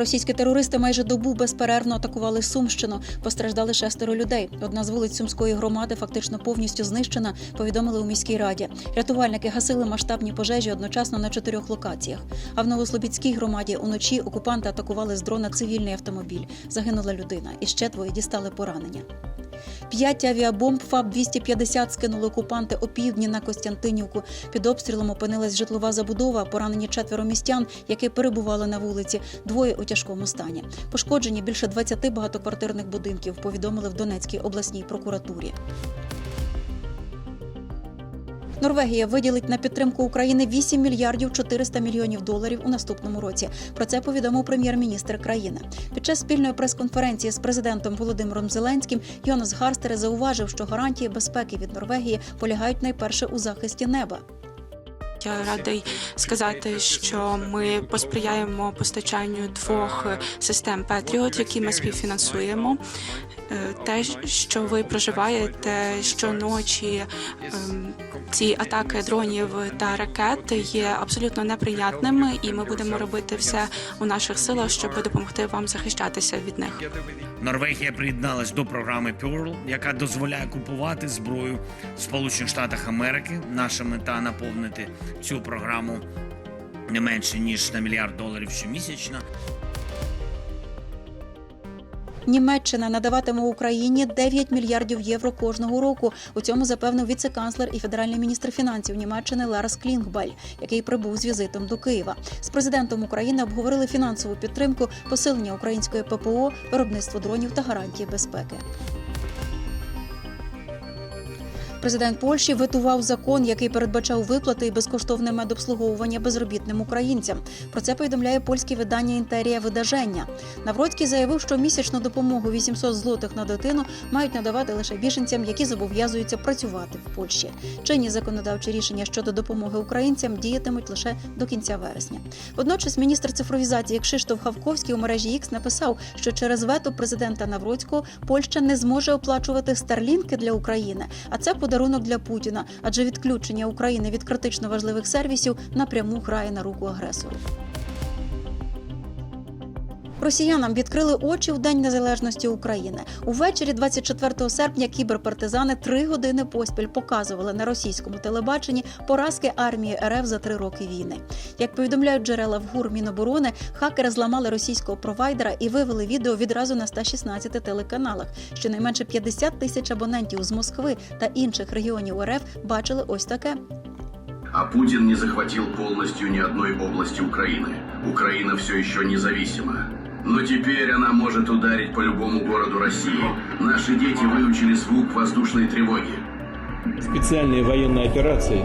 Російські терористи майже добу безперервно атакували Сумщину. Постраждали шестеро людей. Одна з вулиць Сумської громади фактично повністю знищена. Повідомили у міській раді. Рятувальники гасили масштабні пожежі одночасно на чотирьох локаціях. А в Новослобідській громаді уночі окупанти атакували з дрона цивільний автомобіль. Загинула людина, і ще двоє дістали поранення. П'ять авіабомб ФАБ-250 скинули окупанти опівдні на Костянтинівку. Під обстрілом опинилась житлова забудова, поранені четверо містян, які перебували на вулиці, двоє у тяжкому стані. Пошкоджені більше 20 багатоквартирних будинків, повідомили в Донецькій обласній прокуратурі. Норвегія виділить на підтримку України 8 мільярдів 400 мільйонів доларів у наступному році. Про це повідомив прем'єр-міністр країни. Під час спільної прес-конференції з президентом Володимиром Зеленським Йонас Гарстере зауважив, що гарантії безпеки від Норвегії полягають найперше у захисті неба. Я радий сказати, що ми посприяємо постачанню двох систем Patriot, які ми співфінансуємо. Е, Те, що ви проживаєте щоночі, ем, ці атаки дронів та ракет є абсолютно неприйнятними, і ми будемо робити все у наших силах, щоб допомогти вам захищатися від них. Норвегія приєдналась до програми Pearl, яка дозволяє купувати зброю в Сполучених Штатах Америки. Наша мета наповнити цю програму не менше ніж на мільярд доларів щомісячно. Німеччина надаватиме Україні 9 мільярдів євро кожного року. У цьому запевнив віце-канцлер і федеральний міністр фінансів Німеччини Ларс Клінгбаль, який прибув з візитом до Києва. З президентом України обговорили фінансову підтримку, посилення української ППО, виробництво дронів та гарантії безпеки. Президент Польщі ветував закон, який передбачав виплати і безкоштовне медобслуговування безробітним українцям. Про це повідомляє польське видання Інтерія видаження. Навроцький заявив, що місячну допомогу 800 злотих на дитину мають надавати лише біженцям, які зобов'язуються працювати в Польщі. Чинні законодавчі рішення щодо допомоги українцям діятимуть лише до кінця вересня. Водночас міністр цифровізації Кшиштоф Хавковський у мережі X написав, що через вето президента Навроцького Польща не зможе оплачувати старлінки для України, а це подарунок для Путіна, адже відключення України від критично важливих сервісів напряму грає на руку агресору. Росіянам відкрили очі в День Незалежності України. Увечері 24 серпня кіберпартизани три години поспіль показували на російському телебаченні поразки армії РФ за три роки війни. Як повідомляють джерела в ГУР Міноборони, хакери зламали російського провайдера і вивели відео відразу на 116 телеканалах. Щонайменше 50 тисяч абонентів з Москви та інших регіонів РФ бачили ось таке. А Путин не захватил полностью ни одной области Украины. Украина все еще независима. Но теперь она может ударить по любому городу России. Наши дети выучили звук воздушной тревоги. Специальная военная операция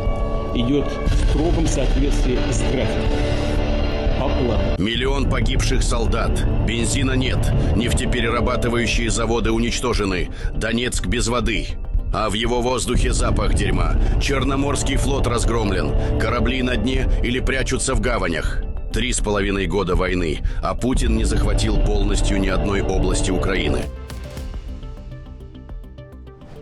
идет в строгом соответствии с графиком. По плану. Миллион погибших солдат. Бензина нет. Нефтеперерабатывающие заводы уничтожены. Донецк без воды. А в его воздухе запах дерьма. Черноморский флот разгромлен. Корабли на дне или прячутся в гаванях. Три с половиной года войны, а Путин не захватил полностью ни одной области Украины.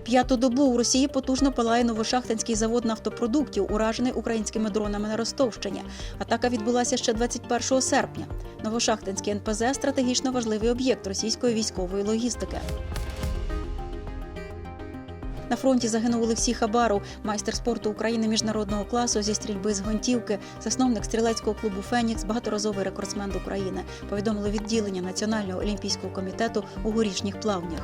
П'яту добу у Росії потужно палає новошахтинський завод нафтопродуктів, уражений українськими дронами на Ростовщині. Атака відбулася ще 21 серпня. Новошахтинський НПЗ стратегічно важливий об'єкт російської військової логістики. На фронті загинув Олексій Хабаров, майстер спорту України міжнародного класу зі стрільби з гвинтівки, засновник стрілецького клубу Фенікс, багаторазовий рекордсмен України. Повідомили відділення Національного олімпійського комітету у горішніх плавнях.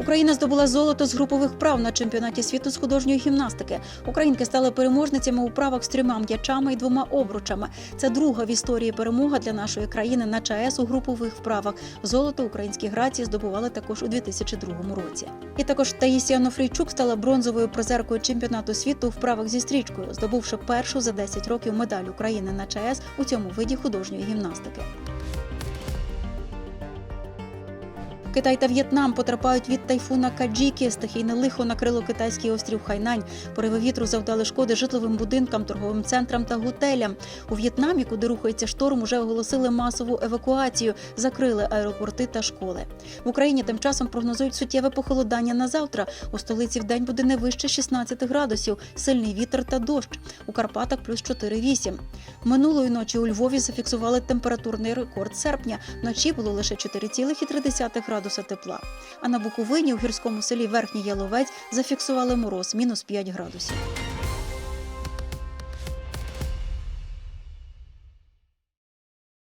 Україна здобула золото з групових вправ на чемпіонаті світу з художньої гімнастики. Українки стали переможницями у правах з трьома м'ячами і двома обручами. Це друга в історії перемога для нашої країни на ЧАЕС у групових вправах. Золото українські грації здобували також у 2002 році. І також Таїсія Нофрійчук стала бронзовою призеркою чемпіонату світу у вправах зі стрічкою, здобувши першу за 10 років медаль України на ЧАЕС у цьому виді художньої гімнастики. Китай та В'єтнам потерпають від тайфуна Каджіки. Стихійне лихо накрило китайський острів Хайнань. Пориви вітру завдали шкоди житловим будинкам, торговим центрам та готелям. У В'єтнамі, куди рухається шторм, уже оголосили масову евакуацію, закрили аеропорти та школи. В Україні тим часом прогнозують суттєве похолодання на завтра. У столиці в день буде не вище 16 градусів, сильний вітер та дощ. У Карпатах плюс 4-8. Минулої ночі у Львові зафіксували температурний рекорд серпня. Вночі було лише 4,3 градуса тепла. А на Буковині у гірському селі Верхній Яловець зафіксували мороз мінус 5 градусів.